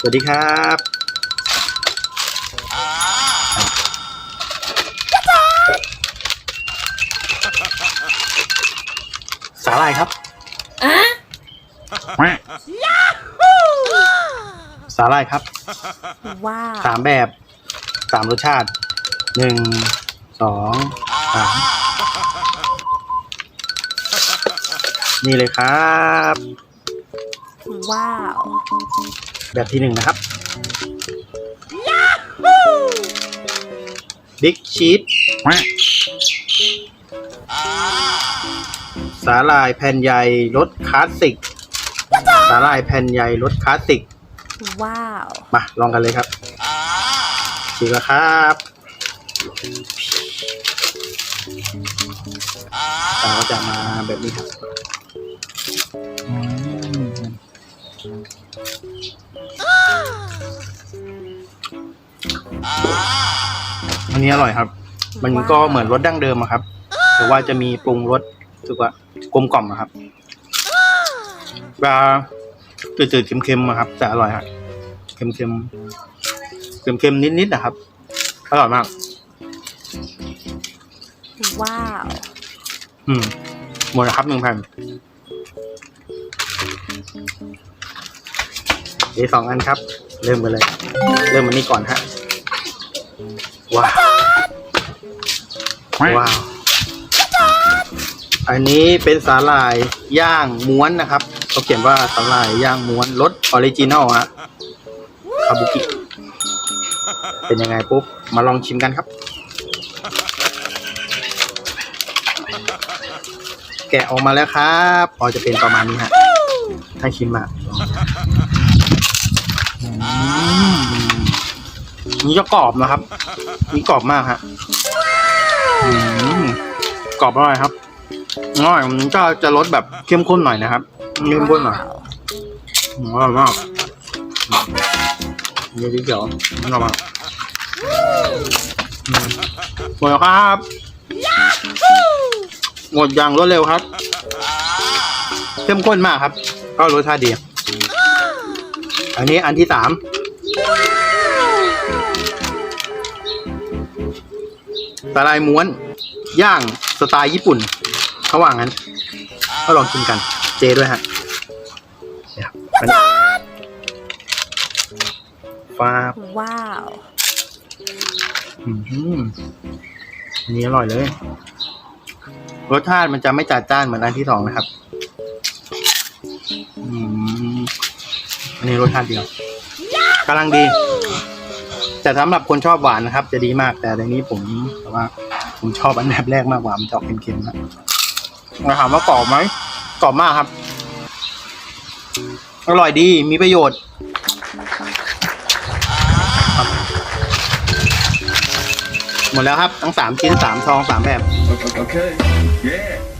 สวัสดีครับสาหร่ายครับสาหร่ายครับว้าวสามแบบสามรสชาติหนึ่งสองสามนี่เลยครับ ว้าว แบบที่หนึ่งนะครับบิ๊กชีสสาหร่ายแผ่นใหญ่รสคลาสสิก สาหร่ายแผ่นใหญ่รสคลาสสิก ว้าว มา ลองกันเลยครับฉีกแล้วครับตาก็จะมาแบบนี้ครับ อันนี้อร่อยครับ มันก็เหมือนรสดั้งเดิมอะครับ แต่ว่าจะมีปรุงรสรู้สึกว่ากลมกล่อมอะครับปลาจืดๆเค็มๆอะครับ แต่อร่อยครับเค็มๆเค็มๆนิดๆนะครับอร่อยมาก ว้าว อืมหมดแล้วครับหนึ่งแผ่น เดี๋ยวสองอันครับ เริ่มกันเลย เริ่มมันนี้ก่อนฮะ ว้าว ว้าว อันนี้เป็นสาหร่ายย่างม้วนนะครับ เขาเขียนว่าสาหร่ายย่างม้วนรสออริจินอลฮะคาบุกิ เป็นยังไงปุ๊บ มาลองชิมกันครับ แกะออกมาแล้วครับ พอจะเป็นประมาณนี้ฮะ ถ้าชิมมาอืม นี่จะกรอบนะครับ นี่กรอบมากฮะกรอบอร่อยครับอร่อยมันก็จะรสแบบเข้มข้นหน่อยนะครับเข้มข้นหน่อยอร่อยมากนี่ที่เขียวอร่อยมากหมดแล้วครับหมดอย่างรวดเร็วครับ เข้มข้นมากครับ ก็รสชาติดี อันนี้อันที่สามสาลายม้วน ย่างสไตล์ญี่ปุ่นเขาว่างั้น ก็ลองกินกัน เจด้วยฮะเนี่ยครับอันนี้ฟ้าบว้าวอืมอันนี้อร่อยเลย รสชาติมันจะไม่จัดจ้านเหมือนอันที่สองนะครับ นนี้รสชาติเดียวกำลังดี แต่สำหรับคนชอบหวานนะครับ จะดีมากแต่ในนี้ผมแต่ว่า ผมชอบอันแบบแรกมากกว่ามันจะออกเค็มๆนะมาถามว่ากรอบไหมกรอบมากครับ อร่อยดีมีประโยชน์หมดแล้วครับ ทั้งสามชิ้นสามซองสามแบบ Okay. Yeah.